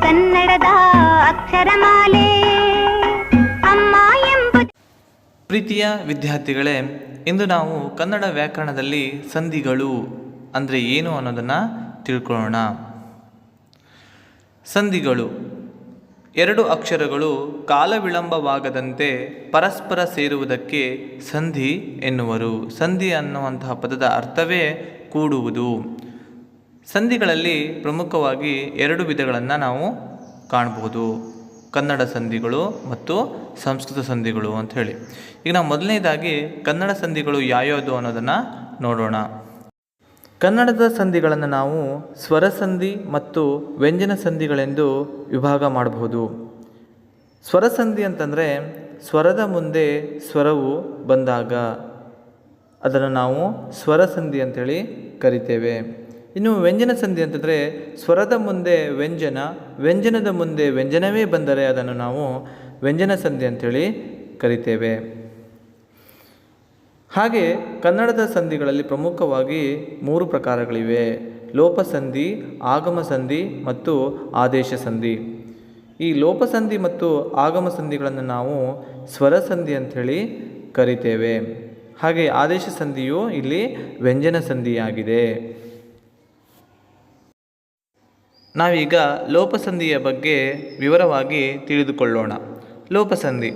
ಕನ್ನಡದ ಅಕ್ಷರಮಾಲೆ. ಅಮ್ಮ ಎಂಬುದು ಪ್ರೀತಿಯ ವಿದ್ಯಾರ್ಥಿಗಳೇ, ಇಂದು ನಾವು ಕನ್ನಡ ವ್ಯಾಕರಣದಲ್ಲಿ ಸಂಧಿಗಳು ಅಂದರೆ ಏನು ಅನ್ನೋದನ್ನು ತಿಳ್ಕೊಳ್ಳೋಣ. ಸಂಧಿಗಳು. ಎರಡು ಅಕ್ಷರಗಳು ಕಾಲ ವಿಳಂಬವಾಗದಂತೆ ಪರಸ್ಪರ ಸೇರುವುದಕ್ಕೆ ಸಂಧಿ ಎನ್ನುವರು. ಸಂಧಿ ಅನ್ನುವಂತಹ ಪದದ ಅರ್ಥವೇ ಕೂಡುವುದು. ಸಂಧಿಗಳಲ್ಲಿ ಪ್ರಮುಖವಾಗಿ ಎರಡು ವಿಧಗಳನ್ನು ನಾವು ಕಾಣಬಹುದು. ಕನ್ನಡ ಸಂಧಿಗಳು ಮತ್ತು ಸಂಸ್ಕೃತ ಸಂಧಿಗಳು ಅಂತ ಹೇಳಿ. ಈಗ ನಾವು ಮೊದಲನೇದಾಗಿ ಕನ್ನಡ ಸಂಧಿಗಳು ಯಾವ್ಯಾವುದು ಅನ್ನೋದನ್ನು ನೋಡೋಣ. ಕನ್ನಡದ ಸಂಧಿಗಳನ್ನು ನಾವು ಸ್ವರ ಸಂಧಿ ಮತ್ತು ವ್ಯಂಜನ ಸಂಧಿಗಳೆಂದು ವಿಭಾಗ ಮಾಡಬಹುದು. ಸ್ವರ ಸಂಧಿ ಅಂತಂದರೆ ಸ್ವರದ ಮುಂದೆ ಸ್ವರವು ಬಂದಾಗ. ಅದನ್ನು ನಾವು ಸ್ವರ ಸಂಧಿ ಅಂತೇಳಿ ಕರಿತೇವೆ. ಇನ್ನು ವ್ಯಂಜನ ಸಂಧಿ ಅಂತಂದರೆ ಸ್ವರದ ಮುಂದೆ ವ್ಯಂಜನ, ವ್ಯಂಜನದ ಮುಂದೆ ವ್ಯಂಜನವೇ ಬಂದರೆ ಅದನ್ನು ನಾವು ವ್ಯಂಜನ ಸಂಧಿ ಅಂಥೇಳಿ ಕರಿತೇವೆ. ಹಾಗೆ ಕನ್ನಡದ ಸಂಧಿಗಳಲ್ಲಿ ಪ್ರಮುಖವಾಗಿ ಮೂರು ಪ್ರಕಾರಗಳಿವೆ. ಲೋಪಸಂಧಿ ಆಗಮ ಸಂಧಿ ಮತ್ತು ಆದೇಶ ಸಂಧಿ ಈ ಲೋಪಸಂಧಿ ಮತ್ತು ಆಗಮ ಸಂಧಿಗಳನ್ನು ನಾವು ಸ್ವರ ಸಂಧಿ ಅಂಥೇಳಿ ಕರಿತೇವೆ. ಹಾಗೆ ಆದೇಶ ಸಂಧಿಯು ಇಲ್ಲಿ ವ್ಯಂಜನ ಸಂಧಿಯಾಗಿದೆ ನಾವೀಗ ಲೋಪಸಂಧಿಯ ಬಗ್ಗೆ ವಿವರವಾಗಿ ತಿಳಿದುಕೊಳ್ಳೋಣ. ಲೋಪಸಂಧಿ.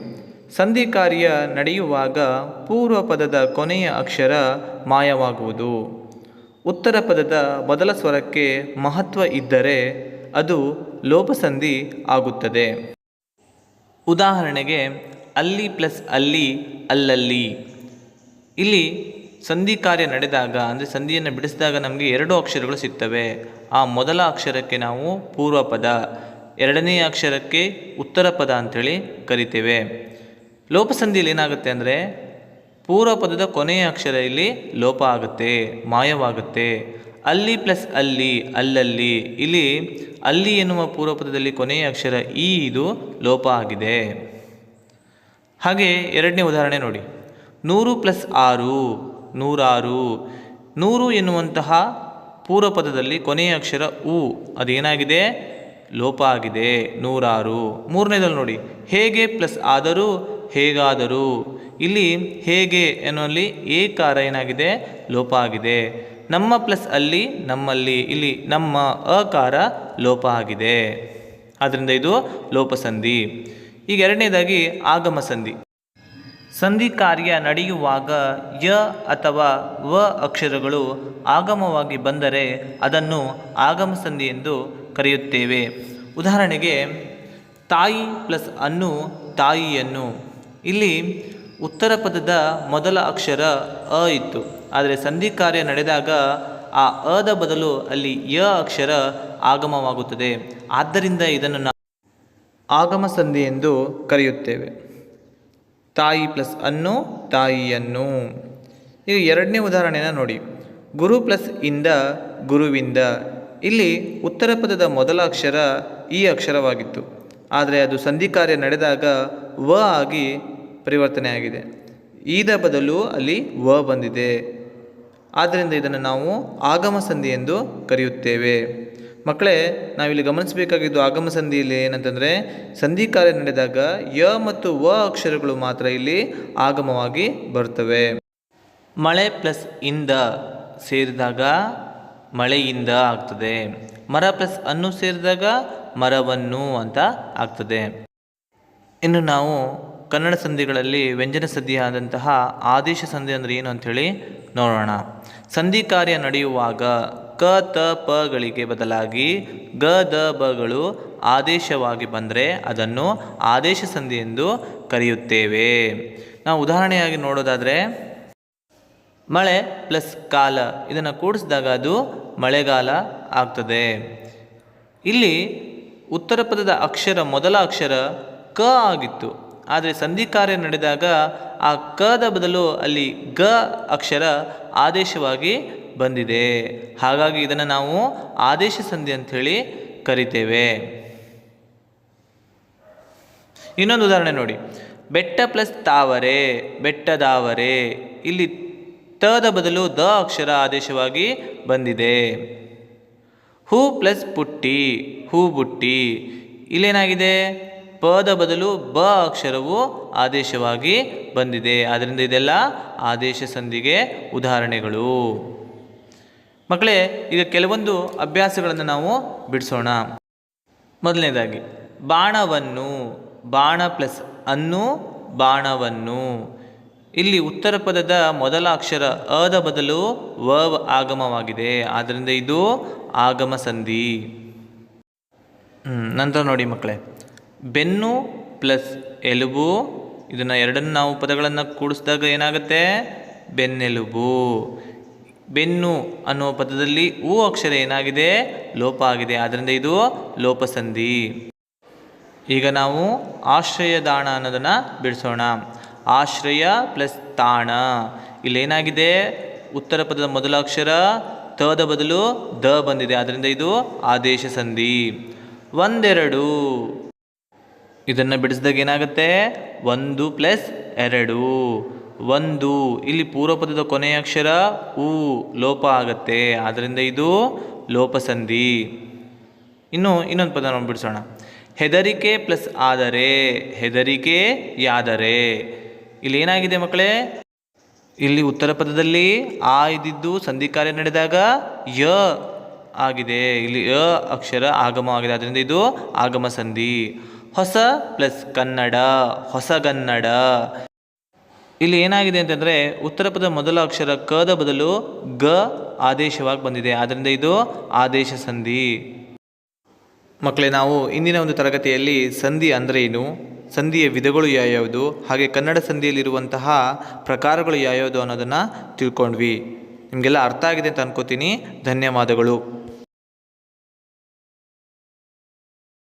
ಸಂಧಿ ಕಾರ್ಯ ನಡೆಯುವಾಗ ಪೂರ್ವ ಪದದ ಕೊನೆಯ ಅಕ್ಷರ ಮಾಯವಾಗುವುದು. ಉತ್ತರ ಪದದ ಮೊದಲ ಸ್ವರಕ್ಕೆ ಮಹತ್ವ ಇದ್ದರೆ ಅದು ಲೋಪಸಂಧಿ ಆಗುತ್ತದೆ. ಉದಾಹರಣೆಗೆ ಅಲ್ಲಿ ಪ್ಲಸ್ ಅಲ್ಲಿ ಅಲ್ಲಲ್ಲಿ. ಇಲ್ಲಿ ಸಂಧಿ ಕಾರ್ಯ ನಡೆದಾಗ, ಅಂದರೆ ಸಂಧಿಯನ್ನು ಬಿಡಿಸಿದಾಗ ನಮಗೆ ಎರಡು ಅಕ್ಷರಗಳು ಸಿಗ್ತವೆ. ಆ ಮೊದಲ ಅಕ್ಷರಕ್ಕೆ ನಾವು ಪೂರ್ವ ಪದ, ಎರಡನೇ ಅಕ್ಷರಕ್ಕೆ ಉತ್ತರ ಪದ ಅಂಥೇಳಿ ಕರಿತೇವೆ. ಲೋಪಸಂಧಿಯಲ್ಲಿ ಏನಾಗುತ್ತೆ ಅಂದರೆ, ಪೂರ್ವ ಪದದ ಕೊನೆಯ ಅಕ್ಷರ ಇಲ್ಲಿ ಲೋಪ ಆಗುತ್ತೆ, ಮಾಯವಾಗುತ್ತೆ. ಅಲ್ಲಿ ಪ್ಲಸ್ ಅಲ್ಲಿ, ಅಲ್ಲಲ್ಲಿ, ಇಲ್ಲಿ ಅಲ್ಲಿ ಎನ್ನುವ ಪೂರ್ವ ಪದದಲ್ಲಿ ಕೊನೆಯ ಅಕ್ಷರ ಈ, ಇದು ಲೋಪ ಆಗಿದೆ. ಹಾಗೆ ಎರಡನೇ ಉದಾಹರಣೆ ನೋಡಿ. ನೂರು ಪ್ಲಸ್ ಆರು ನೂರಾರು. ನೂರು ಎನ್ನುವಂತಹ ಪೂರ್ವಪದದಲ್ಲಿ ಕೊನೆಯ ಅಕ್ಷರ ಉ, ಅದೇನಾಗಿದೆ? ಲೋಪ ಆಗಿದೆ. ನೂರಾರು. ಮೂರನೇದಲ್ಲಿ ನೋಡಿ. ಹೇಗೆ ಪ್ಲಸ್ ಆದರೂ ಹೇಗಾದರೂ. ಇಲ್ಲಿ ಹೇಗೆ ಎನ್ನುವಲ್ಲಿ ಏಕಾರ ಏನಾಗಿದೆ? ಲೋಪ ಆಗಿದೆ. ನಮ್ಮ ಪ್ಲಸ್ ಅಲ್ಲಿ, ನಮ್ಮಲ್ಲಿ, ಇಲ್ಲಿ ನಮ್ಮ ಅಕಾರ ಲೋಪ ಆಗಿದೆ. ಆದ್ದರಿಂದ ಇದು ಲೋಪಸಂಧಿ. ಈಗ ಎರಡನೇದಾಗಿ ಆಗಮ ಸಂಧಿ ಕಾರ್ಯ ನಡೆಯುವಾಗ ಯ ಅಥವಾ ವ ಅಕ್ಷರಗಳು ಆಗಮವಾಗಿ ಬಂದರೆ ಅದನ್ನು ಆಗಮ ಸಂಧಿ ಎಂದು ಕರೆಯುತ್ತೇವೆ. ಉದಾಹರಣೆಗೆ, ತಾಯಿ ಪ್ಲಸ್ ಅನ್ನು ತಾಯಿಯನ್ನು. ಇಲ್ಲಿ ಉತ್ತರ ಪದದ ಮೊದಲ ಅಕ್ಷರ ಅ ಇತ್ತು. ಆದರೆ ಸಂಧಿ ಕಾರ್ಯ ನಡೆದಾಗ ಆ ಅದ ಬದಲು ಅಲ್ಲಿ ಯ ಅಕ್ಷರ ಆಗಮವಾಗುತ್ತದೆ. ಆದ್ದರಿಂದ ಇದನ್ನು ನಾವು ಆಗಮ ಸಂಧಿ ಎಂದು ಕರೆಯುತ್ತೇವೆ. ತಾಯಿ ಪ್ಲಸ್ ಅನ್ನು, ತಾಯಿಯನ್ನು. ಈಗ ಎರಡನೇ ಉದಾಹರಣೆನ ನೋಡಿ. ಗುರು ಪ್ಲಸ್ ಇಂದ, ಗುರುವಿಂದ. ಇಲ್ಲಿ ಉತ್ತರ ಪದದ ಮೊದಲ ಅಕ್ಷರ ಈ ಅಕ್ಷರವಾಗಿತ್ತು. ಆದರೆ ಅದು ಸಂಧಿ ಕಾರ್ಯ ನಡೆದಾಗ ವ ಆಗಿ ಪರಿವರ್ತನೆಯಾಗಿದೆ ಈದ ಬದಲು ಅಲ್ಲಿ ವ ಬಂದಿದೆ. ಆದ್ದರಿಂದ ಇದನ್ನು ನಾವು ಆಗಮ ಸಂಧಿ ಎಂದು ಕರೆಯುತ್ತೇವೆ. ಮಕ್ಕಳೇ, ನಾವಿಲ್ಲಿ ಗಮನಿಸಬೇಕಾಗಿದ್ದು ಆಗಮ ಸಂಧಿಯಲ್ಲಿ ಏನಂತಂದರೆ, ಸಂಧಿ ಕಾರ್ಯ ನಡೆದಾಗ ಯ ಮತ್ತು ವ ಅಕ್ಷರಗಳು ಮಾತ್ರ ಇಲ್ಲಿ ಆಗಮವಾಗಿ ಬರ್ತವೆ ಮಳೆ ಪ್ಲಸ್ ಇಂದ ಸೇರಿದಾಗ ಮಳೆಯಿಂದ ಆಗ್ತದೆ. ಮರ ಪ್ಲಸ್ ಅನ್ನು ಸೇರಿದಾಗ ಮರವನ್ನು ಅಂತ ಆಗ್ತದೆ. ಇನ್ನು ನಾವು ಕನ್ನಡ ಸಂಧಿಗಳಲ್ಲಿ ವ್ಯಂಜನ ಸಂಧಿ ಆದಂತಹ ಆದೇಶ ಸಂಧಿ ಅಂದರೆ ಏನು ಅಂಥೇಳಿ ನೋಡೋಣ. ಸಂಧಿ ಕಾರ್ಯ ನಡೆಯುವಾಗ ಕ ತ ಪಗಳಿಗೆ ಬದಲಾಗಿ ಗ ದ ಬಗಳು ಆದೇಶವಾಗಿ ಬಂದರೆ ಅದನ್ನು ಆದೇಶ ಸಂಧಿ ಎಂದು ಕರೆಯುತ್ತೇವೆ. ನಾವು ಉದಾಹರಣೆಯಾಗಿ ನೋಡೋದಾದರೆ, ಮಳೆ ಪ್ಲಸ್ ಕಾಲ, ಇದನ್ನು ಕೂಡಿಸಿದಾಗ ಅದು ಮಳೆಗಾಲ ಆಗ್ತದೆ. ಇಲ್ಲಿ ಉತ್ತರ ಪದದ ಅಕ್ಷರ, ಮೊದಲ ಅಕ್ಷರ ಕ ಆಗಿತ್ತು. ಆದರೆ ಸಂಧಿ ಕಾರ್ಯ ನಡೆದಾಗ ಆ ಕದ ಬದಲು ಅಲ್ಲಿ ಗ ಅಕ್ಷರ ಆದೇಶವಾಗಿ ಬಂದಿದೆ. ಹಾಗಾಗಿ ಇದನ್ನು ನಾವು ಆದೇಶ ಸಂಧಿ ಅಂಥೇಳಿ ಕರಿತೇವೆ. ಇನ್ನೊಂದು ಉದಾಹರಣೆ ನೋಡಿ. ಬೆಟ್ಟ ಪ್ಲಸ್ ತಾವರೆ ಬೆಟ್ಟದಾವರೆ ಇಲ್ಲಿ ತದ ಬದಲು ದ ಅಕ್ಷರ ಆದೇಶವಾಗಿ ಬಂದಿದೆ. ಹೂ ಪ್ಲಸ್ ಪುಟ್ಟಿ, ಹೂ ಬುಟ್ಟಿ. ಇಲ್ಲೇನಾಗಿದೆ? ಪದ ಬದಲು ಬ ಅಕ್ಷರವು ಆದೇಶವಾಗಿ ಬಂದಿದೆ. ಆದ್ದರಿಂದ ಇದೆಲ್ಲ ಆದೇಶ ಸಂಧಿಗೆ ಉದಾಹರಣೆಗಳು. ಮಕ್ಕಳೇ, ಈಗ ಕೆಲವೊಂದು ಅಭ್ಯಾಸಗಳನ್ನು ನಾವು ಬಿಡಿಸೋಣ. ಮೊದಲನೇದಾಗಿ, ಬಾಣವನ್ನು, ಬಾಣ ಪ್ಲಸ್ ಅನ್ನು, ಬಾಣವನ್ನು. ಇಲ್ಲಿ ಉತ್ತರ ಪದದ ಮೊದಲ ಅಕ್ಷರ ಅದ ಬದಲು ವ ಆಗಮವಾಗಿದೆ. ಆದ್ದರಿಂದ ಇದು ಆಗಮ ಸಂಧಿ. ನಂತರ ನೋಡಿ ಮಕ್ಕಳೇ, ಬೆನ್ನು ಪ್ಲಸ್ ಎಲುಬು. ಇದನ್ನು ಎರಡನ್ನು ನಾವು ಪದಗಳನ್ನು ಕೂಡಿಸಿದಾಗ ಏನಾಗುತ್ತೆ? ಬೆನ್ನೆಲುಬು. ಬೆನ್ನು ಅನ್ನುವ ಪದದಲ್ಲಿ ಊ ಅಕ್ಷರ ಏನಾಗಿದೆ? ಲೋಪ ಆಗಿದೆ. ಆದ್ದರಿಂದ ಇದು ಲೋಪಸಂಧಿ. ಈಗ ನಾವು ಆಶ್ರಯ ದಾಣ ಅನ್ನೋದನ್ನು ಬಿಡಿಸೋಣ. ಆಶ್ರಯ ಪ್ಲಸ್ ತಾಣ. ಇಲ್ಲೇನಾಗಿದೆ? ಉತ್ತರ ಪದದ ಮೊದಲ ಅಕ್ಷರ ತದ ಬದಲು ದ ಬಂದಿದೆ. ಆದ್ದರಿಂದ ಇದು ಆದೇಶ ಸಂಧಿ. ಒಂದೆರಡು. ಇದನ್ನು ಬಿಡಿಸಿದಾಗ ಏನಾಗುತ್ತೆ? ಒಂದು ಪ್ಲಸ್ ಎರಡು. ಒಂದು. ಇಲ್ಲಿ ಪೂರ್ವ ಪದದ ಕೊನೆಯ ಅಕ್ಷರ ಉ, ಲೋಪ ಆಗತ್ತೆ. ಆದ್ದರಿಂದ ಇದು ಲೋಪಸಂಧಿ. ಇನ್ನು ಇನ್ನೊಂದು ಪದ ನಾವು ಬಿಡಿಸೋಣ. ಹೆದರಿಕೆ ಪ್ಲಸ್ ಆದರೆ. ಹೆದರಿಕೆ ಯಾದರೆ. ಇಲ್ಲಿ ಏನಾಗಿದೆ ಮಕ್ಕಳೇ? ಇಲ್ಲಿ ಉತ್ತರ ಪದದಲ್ಲಿ ಆ ಇದ್ದಿದ್ದು ಸಂಧಿ ಕಾರ್ಯ ನಡೆದಾಗ ಯ ಆಗಿದೆ. ಇಲ್ಲಿ ಯ ಅಕ್ಷರ ಆಗಮ ಆಗಿದೆ. ಅದರಿಂದ ಇದು ಆಗಮ ಸಂಧಿ. ಹೊಸ ಪ್ಲಸ್ ಕನ್ನಡ. ಹೊಸಗನ್ನಡ ಇಲ್ಲಿ ಏನಾಗಿದೆ ಅಂತಂದರೆ ಉತ್ತರ ಪದ ಮೊದಲ ಅಕ್ಷರ ಕದ ಬದಲು ಗ ಆದೇಶವಾಗಿ ಬಂದಿದೆ. ಆದ್ದರಿಂದ ಇದು ಆದೇಶ ಸಂಧಿ. ಮಕ್ಕಳೇ, ನಾವು ಇಂದಿನ ಒಂದು ತರಗತಿಯಲ್ಲಿ ಸಂಧಿ ಅಂದರೆ ಏನು? ಸಂಧಿಯ ವಿಧಗಳು ಯಾವ್ಯಾವುದು? ಹಾಗೆ ಕನ್ನಡ ಸಂಧಿಯಲ್ಲಿರುವಂತಹ ಪ್ರಕಾರಗಳು ಯಾವ್ಯಾವುದು ಅನ್ನೋದನ್ನು ತಿಳ್ಕೊಂಡ್ವಿ. ನಿಮಗೆಲ್ಲ ಅರ್ಥ ಆಗಿದೆ ಅಂತ ಅನ್ಕೋತೀನಿ. ಧನ್ಯವಾದಗಳು.